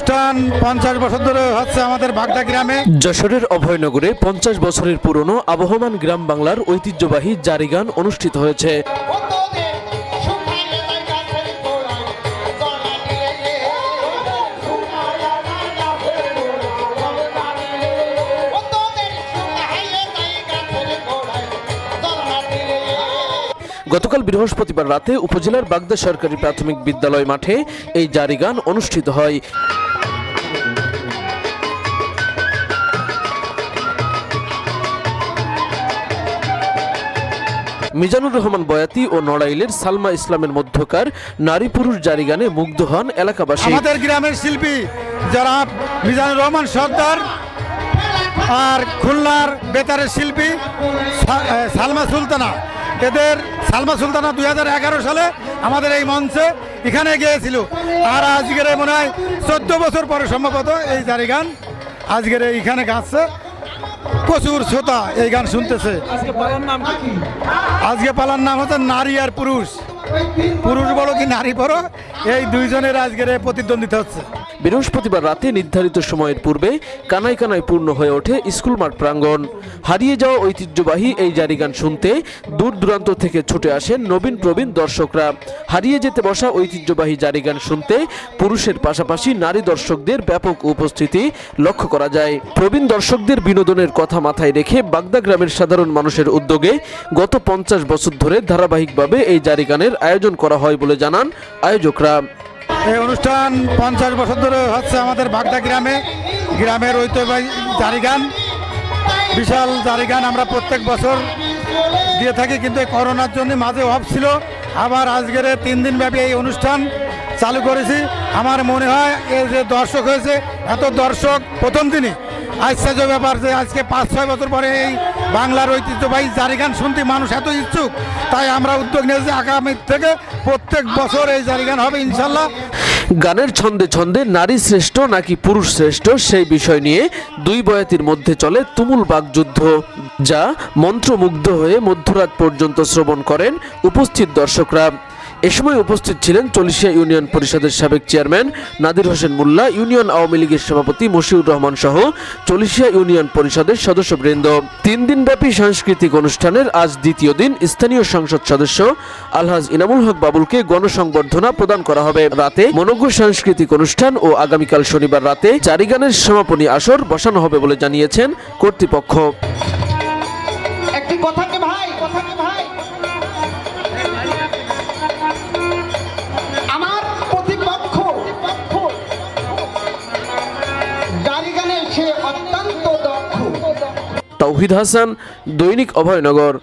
অনুষ্ঠান পঞ্চাশ বছর ধরে হচ্ছে আমাদের বাগদা গ্রামে। যশোরের অভয়নগরে পঞ্চাশ বছরের পুরনো আবহমান গ্রাম বাংলার ঐতিহ্যবাহী জারিগান অনুষ্ঠিত হয়েছে। গতকাল বৃহস্পতিবার রাতে উপজেলার বাগদা সরকারি প্রাথমিক বিদ্যালয় মাঠে এই জারিগান অনুষ্ঠিত হয়। মিজানুর রহমান বয়াতি ও নড়াইলের সালমা ইসলামের মধ্যকার নারী পুরুষ জারিগানে মুগ্ধ হন এলাকাবাসী। আমাদের গ্রামের শিল্পী যারা মিজানুর রহমান সর্দার আর খুলনার বেতারের শিল্পী সালমা সুলতানা। এদের সালমা সুলতানা দুই হাজার এগারো সালে আমাদের এই মঞ্চে এখানে গিয়েছিল। আর আজকের মনে হয় চোদ্দ বছর পরে সম্ভবত এই জারি গান আজকের এইখানে গাচ্ছে। প্রচুর শ্রোতা এই গান শুনতেছে। আজকে পালার নাম হচ্ছে নারী আর পুরুষ। পুরুষ বলো কি নারী বড় এই দুইজনের আজকের প্রতিদ্বন্দ্বিতা হচ্ছে। বৃহস্পতিবার রাতে নির্ধারিত সময়ের পূর্বে কানায় কানায় পূর্ণ হয়ে ওঠে স্কুল মাঠ প্রাঙ্গণ। হারিয়ে যাওয়া ঐতিহ্যবাহী এই জারিগান শুনতে দূর দূরান্ত থেকে ছুটে আসেন নবীন প্রবীণ দর্শকরা। হারিয়ে যেতে বসা ঐতিহ্যবাহী জারিগান শুনতে পুরুষের পাশাপাশি নারী দর্শকদের ব্যাপক উপস্থিতি লক্ষ্য করা যায়। প্রবীণ দর্শকদের বিনোদনের কথা মাথায় রেখে বাগদা গ্রামের সাধারণ মানুষের উদ্যোগে গত পঞ্চাশ বছর ধরে ধারাবাহিকভাবে এই জারিগানের আয়োজন করা হয় বলে জানান আয়োজকরা। এই অনুষ্ঠান পঞ্চাশ বছর ধরে হচ্ছে আমাদের বাগদা গ্রামে। গ্রামের ঐতিহ্যবাহী জারিগান। বিশাল জারিগান আমরা প্রত্যেক বছর দিয়ে থাকি, কিন্তু এই করোনার জন্য মাঝে অফ ছিল। আবার আজকের তিন দিন ব্যাপী এই অনুষ্ঠান চালু করেছি। আমার মনে হয় এই যে দর্শক হয়েছে, এত দর্শক প্রথম দিনই আশ্চর্য ব্যাপার যে আজকে পাঁচ, ছয় বছর পরে এই বাংলার ঐতিহ্যবাহী জারি গান শুনতে মানুষ এত ইচ্ছুক, তাই আমরা উদ্যোগ নিয়েছি আগামী থেকে প্রত্যেক বছর এই জারি গান হবে, ইনশাল্লাহ। গানের ছন্দে ছন্দে নারী শ্রেষ্ঠ নাকি পুরুষ শ্রেষ্ঠ সেই বিষয় নিয়ে দুই বয়াতির মধ্যে চলে তুমুল বাগযুদ্ধ যা মন্ত্রমুগ্ধ হয়ে মধ্যরাত পর্যন্ত শ্রবণ করেন উপস্থিত দর্শকরা। এ সময় উপস্থিত ছিলেন চল্লিশিয়া ইউনিয়ন পরিষদের সাবেক চেয়ারম্যান নাদির হোসেন মোল্লা, ইউনিয়ন আওয়ামী লীগের সভাপতি মশিউর রহমান সহ চল্লিশিয়া ইউনিয়ন পরিষদের সদস্যবৃন্দ। তিন দিনব্যাপী সাংস্কৃতিক অনুষ্ঠানের আজ দ্বিতীয় দিন স্থানীয় সংসদ সদস্য আলহাজ ইনামুল হক বাবুলকে গণসংবর্ধনা প্রদান করা হবে। রাতে মনজ্ঞ সাংস্কৃতিক অনুষ্ঠান ও আগামীকাল শনিবার রাতে চারিগানের সমাপনী আসর বসানো হবে বলে জানিয়েছেন কর্তৃপক্ষ। একটি ভাই তৌহিদ হাসান দৈনিক অভয়নগর।